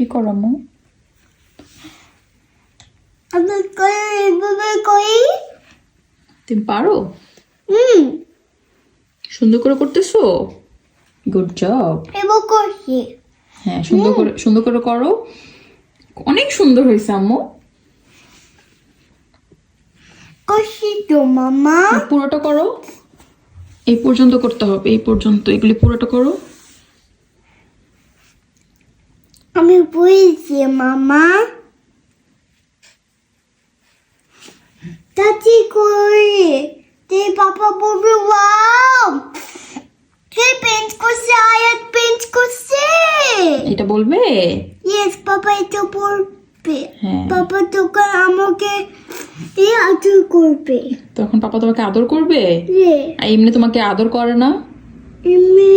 কি করো করি তুমি পারো? হুম। সুন্দর করে করতেছো? গুড জব এবার করছি। হ্যাঁ সুন্দর করে সুন্দর করে করো। অনেক সুন্দর হয়েছে আম্মু। করছি তো মামা। পুরোটা করো। এই পর্যন্ত করতে হবে এই পর্যন্ত। এগুলি পুরোটা করো আমি বুঝছি মামা দাদি করি তে পাপা বলবে ওয়াও হে পেন্ট করছে আয়াত পেন্ট করছে এটা বলবে? ইয়েস পাপা এটা বলবে হ্যাঁ। তোকে আমাকে এই আদর করবে তখন পাপা তোমাকে আদর করবে? আর এমনি তোমাকে আদর করে না? এমনি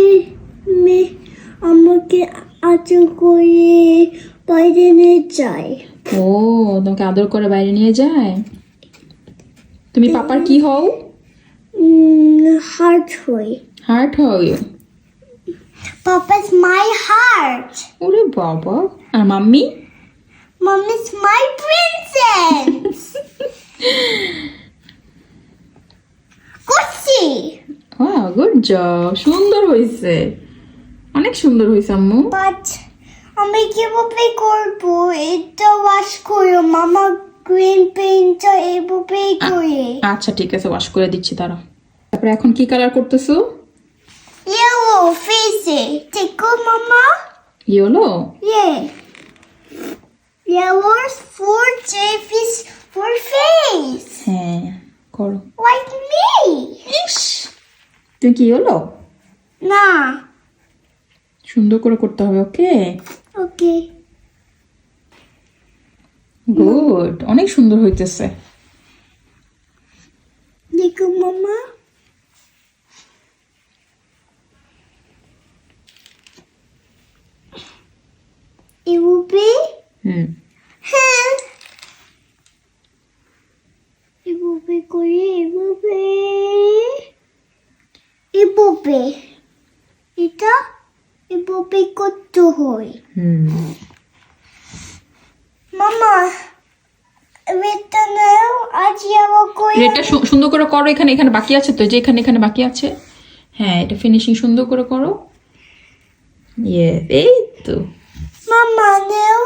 মে আমাকে আদর করে বাইরে নিয়ে যায়। ও তোমাকে আদর করে বাইরে নিয়ে যায়? তুমি পাপার কি হও? হার্ট হই। হার্ট হও? Papa's my heart. ওরে বাবা আর মাম্মি? Mommy's my princess. করছি। ওয়াও গুড জব সুন্দর হয়েছে অনেক সুন্দর হয়েছে আম্মু। বাট আমি কীভাবে করব? এটা ওয়াশ করো মামা গ্রিন পেইন্টটা এভাবেই করে। আচ্ছা ঠিক আছে ওয়াশ করে দিচ্ছি তারা তারপরে এখন কি কালার করতেছো? ইয়েলো ফেসে দেখো মামা। Yellow Yeah. Yellow's for face for face. হ্যাঁ করো। Like me. ইস! তুমি কি ইয়েলো Nah. সুন্দর করে করতে হবে ওকে? ওকে। গুড অনেক সুন্দর হইতেছে। দেখো মামা। ইউপি হুম। হ্যাঁ। ইউপি করি ইউপি এটা? Be করতে হয় হুম। মামা এটা নাও আজ আমার কই এটা সুন্দর করে করো এখানে এখানে বাকি আছে তো যে এখানে এখানে বাকি আছে। হ্যাঁ এটা ফিনিশিং সুন্দর করে করো। ইয়ে এই তো। মামা নাও।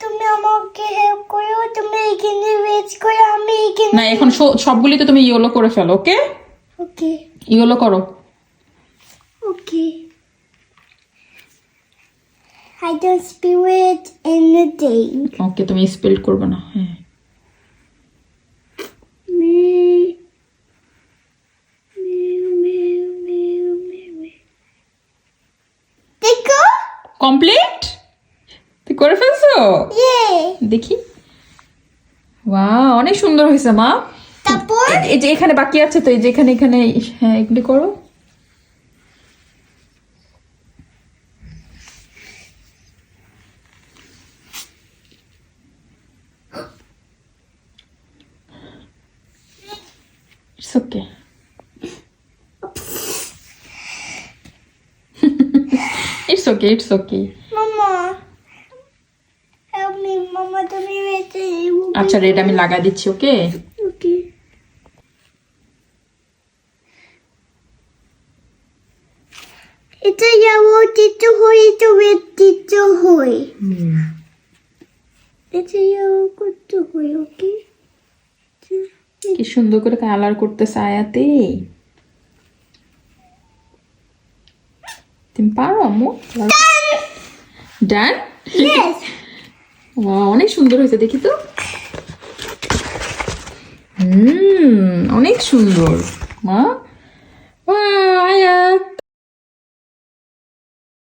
তুমি আমাকে হেল্প করো তুমি এখানে ওয়েট করো আমি এখানে না এখন সবগুলি তো তুমি ইয়েলো করে ফেলো ওকে ওকে ইয়েলো করো। ওকে don't spill it in the day. ওকে তুমি স্পেল করবে না। হ্যাঁ। কমপ্লিট তুই করে ফেলছো? দেখি। ওয়াও অনেক সুন্দর হয়েছে মা। তারপর? এই যে এখানে বাকি আছে তো এই যে এখানে এখানে হ্যাঁ এগুলি করো। Okay. it's okay, it's okay. মামা help me মামা তুমি এটা আচ্ছা রেড আমি লাগাই দিচ্ছি ওকে ওকে এটা যাব হয় এটা রেড দিতে হয়। এটা যাব করতে হয় ওকে কি সুন্দর করে কালার করতেছে আয়াতে। তুমি পারো আম্মু? ডান অনেক সুন্দর হয়েছে দেখি তো। হুম অনেক সুন্দর। মা আয়াত।